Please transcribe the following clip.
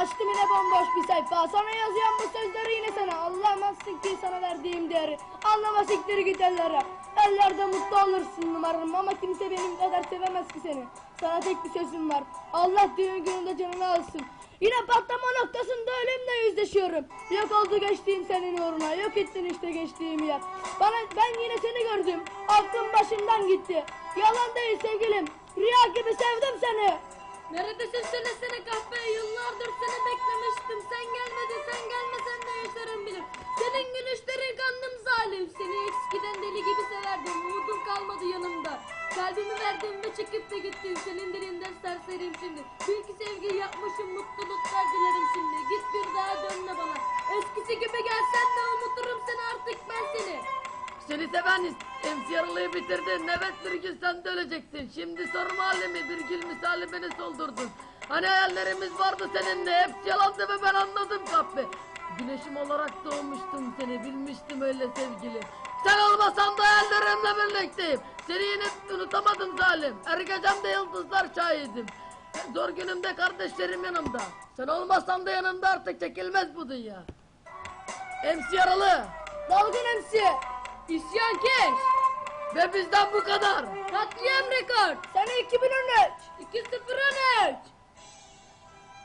bomboş bir sayfa. Sana yazıyan bu sözleri yine sana. Anlamazsın ki sana verdiğim değeri. Anlama siktir git ellere. Ellerde mutlu olursun umarım ama kimse benim kadar sevemez ki seni. Sana tek bir sözüm var. Allah düğün gününde canını alsın. Yine patlama noktasında ölümle yüzleşiyorum. Yok oldu geçtiğim senin uğruna. Yok ettin işte geçtiğim yer. Bana, ben yine seni gördüm. Aklım başımdan gitti. Yalan değil sevgilim. Rüya gibi sevdim seni. Neredesin söylesene kahve yıllardır Kalbimi verdim ve çekip de gittin Senin dilinden serseriyim şimdi ki sevgi yapmışım mutluluklar dilerim şimdi Git bir daha dönme bana Eskisi gibi gelsen de unuturum seni artık ben seni Seni seven MC yaralıyı bitirdin. Evet bir gün sen de öleceksin. Şimdi sorma halimi bir gül misali beni soldurdun. Hani hayallerimiz vardı seninle hepsi yalandı ve ben anladım kahpe. Güneşim olarak doğmuştum seni bilmiştim öyle sevgilim. Sen olmasan da hayallerimle birlikteyim. Seni yine unutamadım zalim. Her gecemde yıldızlar şahidim. Zor günümde kardeşlerim yanımda. Sen olmasan da yanımda artık çekilmez bu dünya. MC yaralı. Dalgın MC. İsyan keş Ve bizden bu kadar. Katliam rekor Sene 2013. 2-0-13